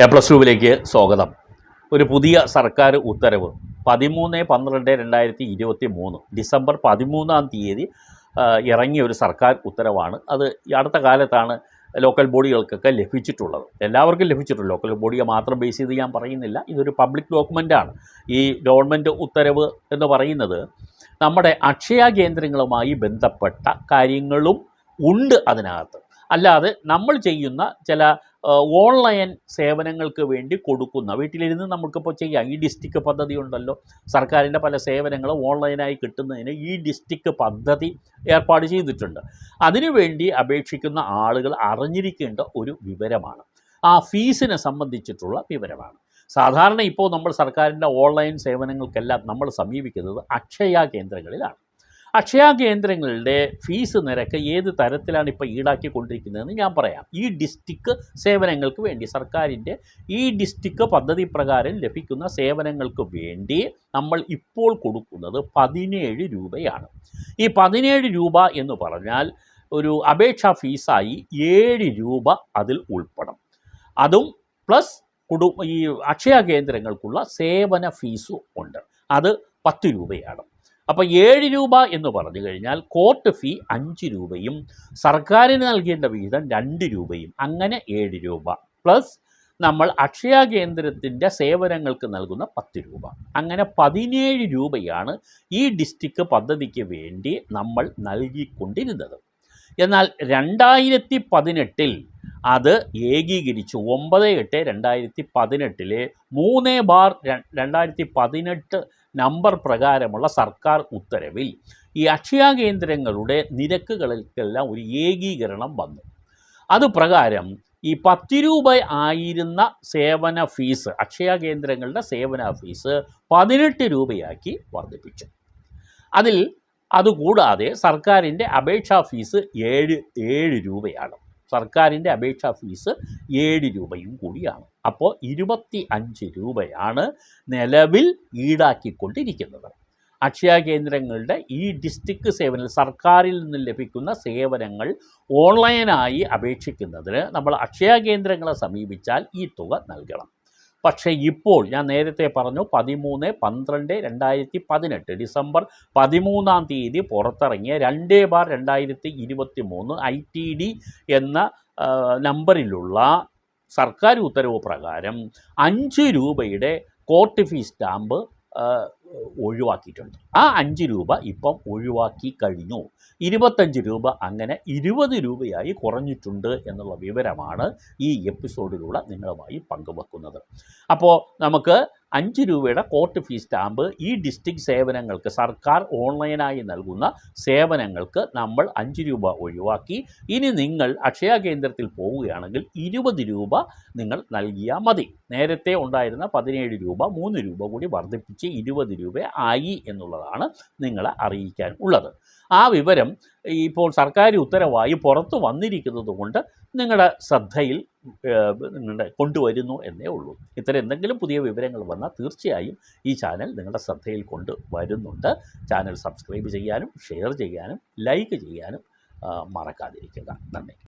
A plus ടുവിലേക്ക് സ്വാഗതം. ഒരു പുതിയ സർക്കാർ ഉത്തരവ് പതിമൂന്ന് പന്ത്രണ്ട് രണ്ടായിരത്തി ഇരുപത്തി മൂന്ന് ഡിസംബർ പതിമൂന്നാം തീയതി ഇറങ്ങിയ ഒരു സർക്കാർ ഉത്തരവാണ്. അത് അടുത്ത കാലത്താണ് ലോക്കൽ ബോഡികൾക്കൊക്കെ ലഭിച്ചിട്ടുള്ളത്. എല്ലാവർക്കും ലഭിച്ചിട്ടുണ്ട്. ലോക്കൽ ബോഡിയെ മാത്രം ബേസ് ചെയ്ത് ഞാൻ പറയുന്നില്ല. ഇതൊരു പബ്ലിക് ഡോക്യുമെന്റാണ് ഈ ഗവൺമെന്റ് ഉത്തരവ് എന്ന് പറയുന്നത് നമ്മുടെ അക്ഷയ കേന്ദ്രങ്ങളുമായി ബന്ധപ്പെട്ട കാര്യങ്ങളും ഉണ്ട് അതിനകത്ത്. അല്ലാതെ നമ്മൾ ചെയ്യുന്ന ചില ഓൺലൈൻ സേവനങ്ങൾക്ക് വേണ്ടി കൊടുക്കുന്ന വീട്ടിലിരുന്ന് നമുക്കിപ്പോൾ ചെയ്യാം. ഈ ഡിസ്ട്രിക്ട് പദ്ധതി ഉണ്ടല്ലോ. സർക്കാരിന്റെ പല സേവനങ്ങളും ഓൺലൈനായി കിട്ടുന്നതിന് ഈ ഡിസ്ട്രിക്ട് പദ്ധതി ഏർപ്പാട് ചെയ്തിട്ടുണ്ട്. അതിനുവേണ്ടി അപേക്ഷിക്കുന്ന ആളുകൾ അറിഞ്ഞിരിക്കേണ്ട ഒരു വിവരമാണ്. ആ ഫീസിനെ സംബന്ധിച്ചിട്ടുള്ള വിവരമാണ്. സാധാരണ ഇപ്പോൾ നമ്മൾ സർക്കാരിന്റെ ഓൺലൈൻ സേവനങ്ങൾക്കെല്ലാം നമ്മൾ സമീപിക്കുന്നത് അക്ഷയ കേന്ദ്രങ്ങളിലാണ്. അക്ഷയ കേന്ദ്രങ്ങളുടെ ഫീസ് നിരക്ക് ഏത് തരത്തിലാണ് ഇപ്പോൾ ഈടാക്കിക്കൊണ്ടിരിക്കുന്നതെന്ന് ഞാൻ പറയാം. ഈ ഡിസ്ട്രിക്ട് സേവനങ്ങൾക്ക് വേണ്ടി സർക്കാരിന്റെ ഈ ഡിസ്ട്രിക്ട് പദ്ധതി പ്രകാരം ലഭിക്കുന്ന സേവനങ്ങൾക്ക് വേണ്ടി നമ്മൾ ഇപ്പോൾ കൊടുക്കുന്നത് പതിനേഴ് രൂപയാണ്. ഈ പതിനേഴ് രൂപ എന്ന് പറഞ്ഞാൽ ഒരു അപേക്ഷാ ഫീസായി ഏഴ് രൂപ അതിൽ ഉൾപ്പെടും. അതും പ്ലസ് കുടു ഈ അക്ഷയ കേന്ദ്രങ്ങൾക്കുള്ള സേവന ഫീസും ഉണ്ട്. അത് പത്ത് രൂപയാണ്. അപ്പോൾ ഏഴ് രൂപ എന്ന് പറഞ്ഞു കഴിഞ്ഞാൽ കോർട്ട് ഫീ അഞ്ച് രൂപയും സർക്കാരിന് നൽകേണ്ട വിഹിതം രണ്ട് രൂപയും അങ്ങനെ ഏഴ് രൂപ. പ്ലസ് നമ്മൾ അക്ഷയ കേന്ദ്രത്തിന്റെ സേവനങ്ങൾക്ക് നൽകുന്ന പത്ത് രൂപ. അങ്ങനെ പതിനേഴ് രൂപയാണ് ഈ ഡിസ്ട്രിക്ട് പദ്ധതിക്ക് വേണ്ടി നമ്മൾ നൽകിക്കൊണ്ടിരുന്നത്. എന്നാൽ രണ്ടായിരത്തി പതിനെട്ടിൽ അത് ഏകീകരിച്ചു. ഒമ്പത് എട്ട് രണ്ടായിരത്തി പതിനെട്ടിലെ മൂന്ന് ബാർ രണ്ടായിരത്തി പതിനെട്ട് നമ്പർ പ്രകാരമുള്ള സർക്കാർ ഉത്തരവിൽ ഈ അക്ഷയ കേന്ദ്രങ്ങളുടെ നിരക്കുകൾക്കെല്ലാം ഒരു ഏകീകരണം വന്നു. അത് പ്രകാരം ഈ പത്ത് രൂപ ആയിരുന്ന സേവന ഫീസ് അക്ഷയ കേന്ദ്രങ്ങളുടെ സേവന ഫീസ് പതിനെട്ട് രൂപയാക്കി വർദ്ധിപ്പിച്ചു. അതിൽ അതുകൂടാതെ സർക്കാരിന്റെ അപേക്ഷാ ഫീസ് ഏഴ് ഏഴ് രൂപയാണ്. സർക്കാരിന്റെ അപേക്ഷാ ഫീസ് ഏഴ് രൂപയും കൂടിയാണ്. അപ്പോൾ ഇരുപത്തി അഞ്ച് രൂപയാണ് നിലവിൽ ഈടാക്കിക്കൊണ്ടിരിക്കുന്നത്. അക്ഷയ കേന്ദ്രങ്ങളുടെ ഈ ഡിസ്ട്രിക്ട് സേവന സർക്കാരിൽ നിന്ന് ലഭിക്കുന്ന സേവനങ്ങൾ ഓൺലൈനായി അപേക്ഷിക്കുന്നതിന് നമ്മൾ അക്ഷയ കേന്ദ്രങ്ങളെ സമീപിച്ചാൽ ഈ തുക നൽകണം. പക്ഷേ ഇപ്പോൾ ഞാൻ നേരത്തെ പറഞ്ഞു പതിമൂന്ന് പന്ത്രണ്ട് രണ്ടായിരത്തി പതിനെട്ട് ഡിസംബർ പതിമൂന്നാം തീയതി പുറത്തിറങ്ങിയ രണ്ട് ബാർ രണ്ടായിരത്തി ഇരുപത്തി മൂന്ന് ഐ ടി ഡി എന്ന നമ്പറിലുള്ള സർക്കാർ ഉത്തരവ് പ്രകാരം അഞ്ച് രൂപയുടെ കോർട്ട് ഫീ സ്റ്റാമ്പ് ഒഴിവാക്കിയിട്ടുണ്ട്. ആ അഞ്ച് രൂപ ഇപ്പം ഒഴിവാക്കി കഴിഞ്ഞു. ഇരുപത്തഞ്ച് രൂപ അങ്ങനെ ഇരുപത് രൂപയായി കുറഞ്ഞിട്ടുണ്ട് എന്നുള്ള വിവരമാണ് ഈ എപ്പിസോഡിലൂടെ നിങ്ങളുമായി പങ്കുവെക്കുന്നത്. അപ്പോൾ നമുക്ക് അഞ്ച് രൂപയുടെ കോർട്ട് ഫീ സ്റ്റാമ്പ് ഈ ഡിസ്ട്രിക്ട് സേവനങ്ങൾക്ക് സർക്കാർ ഓൺലൈനായി നൽകുന്ന സേവനങ്ങൾക്ക് നമ്മൾ അഞ്ച് രൂപ ഒഴിവാക്കി. ഇനി നിങ്ങൾ അക്ഷയ കേന്ദ്രത്തിൽ പോവുകയാണെങ്കിൽ ഇരുപത് രൂപ നിങ്ങൾ നൽകിയാൽ മതി. നേരത്തെ ഉണ്ടായിരുന്ന പതിനേഴ് രൂപ മൂന്ന് രൂപ കൂടി വർദ്ധിപ്പിച്ച് ഇരുപത് രൂപ ആയി എന്നുള്ളതാണ് നിങ്ങളെ അറിയിക്കാൻ ഉള്ളത്. ആ വിവരം ഇപ്പോൾ സർക്കാർ ഉത്തരവായി പുറത്തു വന്നിരിക്കുന്നത് കൊണ്ട് നിങ്ങളുടെ ശ്രദ്ധയിൽ നിങ്ങളുടെ കൊണ്ടുവരുന്നു എന്നേ ഉള്ളൂ. ഇത്തരം എന്തെങ്കിലും പുതിയ വിവരങ്ങൾ വന്നാൽ തീർച്ചയായും ഈ ചാനൽ നിങ്ങളുടെ ശ്രദ്ധയിൽ കൊണ്ടുവരുന്നുണ്ട് ചാനൽ സബ്സ്ക്രൈബ് ചെയ്യാനും ഷെയർ ചെയ്യാനും ലൈക്ക് ചെയ്യാനും മറക്കാതിരിക്കുക. നന്ദി.